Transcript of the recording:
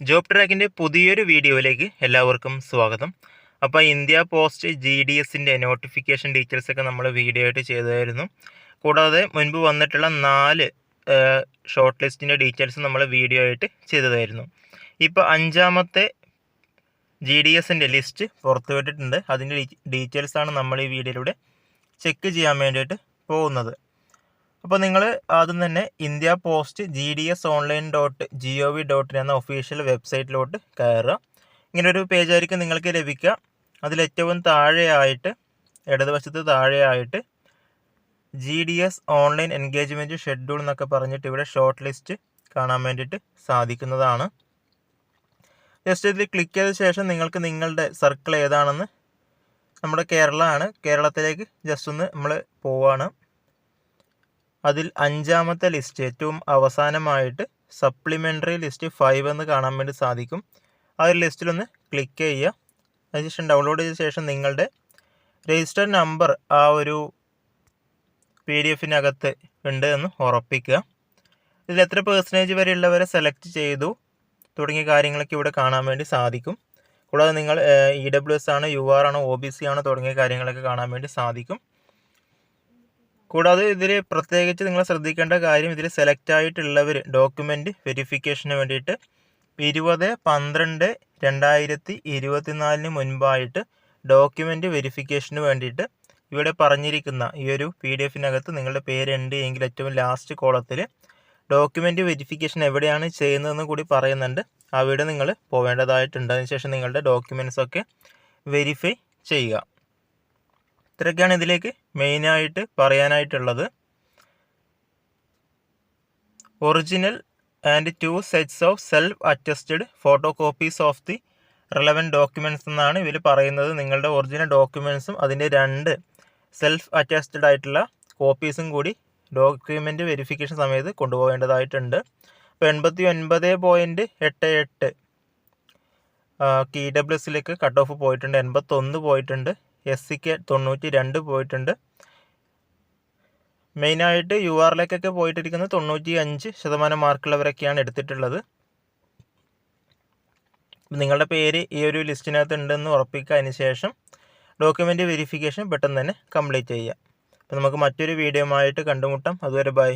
Job ട്രാക്കിന്റെ പുതിയൊരു വീഡിയോയിലേക്ക് എല്ലാവർക്കും സ്വാഗതം. അപ്പോൾ ഇന്ത്യ പോസ്റ്റ് ജി ഡി എസിന്റെ നോട്ടിഫിക്കേഷൻ ഡീറ്റെയിൽസൊക്കെ നമ്മൾ വീഡിയോ ആയിട്ട് ചെയ്തായിരുന്നു. കൂടാതെ മുൻപ് വന്നിട്ടുള്ള നാല് ഷോർട്ട് ലിസ്റ്റിന്റെ ഡീറ്റെയിൽസ് നമ്മൾ വീഡിയോ ആയിട്ട് ചെയ്തതായിരുന്നു. ഇപ്പോൾ അഞ്ചാമത്തെ ജി ഡി എസിന്റെ ലിസ്റ്റ് പുറത്തുവിട്ടിട്ടുണ്ട് അതിന്റെ ഡീറ്റെയിൽസാണ് നമ്മൾ ഈ വീഡിയോയിലൂടെ ചെക്ക് ചെയ്യാൻ വേണ്ടിയിട്ട് പോകുന്നത്. അപ്പോൾ നിങ്ങൾ ആദ്യം തന്നെ India post G D S online dot G O V dot എന്ന ഒഫീഷ്യൽ വെബ്സൈറ്റിലോട്ട് കയറുക ഇങ്ങനൊരു പേജായിരിക്കും നിങ്ങൾക്ക് ലഭിക്കുക. അതിലേറ്റവും താഴെയായിട്ട് ഇടതുവശത്ത് താഴെയായിട്ട് G D S online engagement schedule എന്നൊക്കെ പറഞ്ഞിട്ട് ഇവിടെ ഷോർട്ട് ലിസ്റ്റ് കാണാൻ വേണ്ടിയിട്ട് സാധിക്കുന്നതാണ്. ജസ്റ്റ് ഇതിൽ ക്ലിക്ക് ചെയ്ത ശേഷം നിങ്ങൾക്ക് നിങ്ങളുടെ സർക്കിൾ ഏതാണെന്ന് നമ്മുടെ കേരളമാണ് കേരളത്തിലേക്ക് ജസ്റ്റ് ഒന്ന് നമ്മൾ പോവാണ്. അതിൽ അഞ്ചാമത്തെ ലിസ്റ്റ് ഏറ്റവും അവസാനമായിട്ട് സപ്ലിമെന്ററി ലിസ്റ്റ് ഫൈവ് എന്ന് കാണാൻ വേണ്ടി സാധിക്കും. ആ ഒരു ലിസ്റ്റിലൊന്ന് ക്ലിക്ക് ചെയ്യുക. അതിനുശേഷം ഡൗൺലോഡ് ചെയ്ത ശേഷം നിങ്ങളുടെ രജിസ്റ്റർ നമ്പർ ആ ഒരു പി ഡി എഫിനകത്ത് ഉണ്ട് എന്ന് ഉറപ്പിക്കുക. ഇതിൽ എത്ര പേഴ്സന്റേജ് വരെയുള്ളവരെ സെലക്ട് ചെയ്തു തുടങ്ങിയ കാര്യങ്ങളൊക്കെ ഇവിടെ കാണാൻ വേണ്ടി സാധിക്കും. കൂടാതെ നിങ്ങൾ ഇ ഡബ്ല്യു എസ് ആണ് യു ആർ ആണോ ഒ ബി സി ആണോ തുടങ്ങിയ കാര്യങ്ങളൊക്കെ കാണാൻ വേണ്ടി സാധിക്കും. കൂടാതെ ഇതിൽ പ്രത്യേകിച്ച് നിങ്ങൾ ശ്രദ്ധിക്കേണ്ട കാര്യം ഇതിൽ സെലക്ട് ആയിട്ടുള്ളവർ ഡോക്യുമെന്റ് വെരിഫിക്കേഷന് വേണ്ടിയിട്ട് ഇരുപത് പന്ത്രണ്ട് രണ്ടായിരത്തി ഇരുപത്തിനാലിന് മുൻപായിട്ട് ഡോക്യുമെന്റ് വെരിഫിക്കേഷന് വേണ്ടിയിട്ട് ഇവിടെ പറഞ്ഞിരിക്കുന്ന ഈ ഒരു പി ഡി എഫിനകത്ത് നിങ്ങളുടെ പേരുണ്ട് എങ്കിൽ ഏറ്റവും ലാസ്റ്റ് കോളത്തിൽ ഡോക്യുമെന്റ് വെരിഫിക്കേഷൻ എവിടെയാണ് ചെയ്യുന്നതെന്ന് കൂടി പറയുന്നുണ്ട്. അവിടെ നിങ്ങൾ പോവേണ്ടതായിട്ടുണ്ട്. അതിനുശേഷം നിങ്ങളുടെ ഡോക്യുമെന്റ്സൊക്കെ വെരിഫൈ ചെയ്യുക. ഇത്രയൊക്കെയാണ് ഇതിലേക്ക് മെയിനായിട്ട് പറയാനായിട്ടുള്ളത്. Original and two sets of self attested photo copies of the relevant documents എന്നാണ് ഇവർ പറയുന്നത്. നിങ്ങളുടെ ഒറിജിനൽ ഡോക്യുമെന്റ്സും അതിന്റെ രണ്ട് സെൽഫ് അറ്റസ്റ്റഡ് ആയിട്ടുള്ള കോപ്പീസും കൂടി ഡോക്യുമെന്റ് വെരിഫിക്കേഷൻ സമയത്ത് കൊണ്ടുപോകേണ്ടതായിട്ടുണ്ട്. അപ്പോൾ എൺപത്തി ഒൻപത് പോയിന്റ് എട്ട് എട്ട് കി ഡബ്ല്യു എസിലേക്ക് കട്ട് ഓഫ് പോയിട്ടുണ്ട്. എൺപത്തൊന്ന് പോയിട്ടുണ്ട്. എസ് സിക്ക് തൊണ്ണൂറ്റി രണ്ട് പോയിട്ടുണ്ട്. മെയിനായിട്ട് യു ആറിലേക്കൊക്കെ പോയിട്ടിരിക്കുന്നത് തൊണ്ണൂറ്റി അഞ്ച് ശതമാനം മാർക്കുള്ളവരൊക്കെയാണ് എടുത്തിട്ടുള്ളത്. നിങ്ങളുടെ പേര് ഈ ഒരു ലിസ്റ്റിനകത്ത് ഉണ്ടെന്ന് ഉറപ്പിക്കുക. അതിന് ശേഷം ഡോക്യുമെന്റ് വെരിഫിക്കേഷൻ പെട്ടെന്ന് തന്നെ കംപ്ലീറ്റ് ചെയ്യുക. അപ്പോൾ നമുക്ക് മറ്റൊരു വീഡിയോ ആയിട്ട് കണ്ടുമുട്ടാം. അതുവരെ ബൈ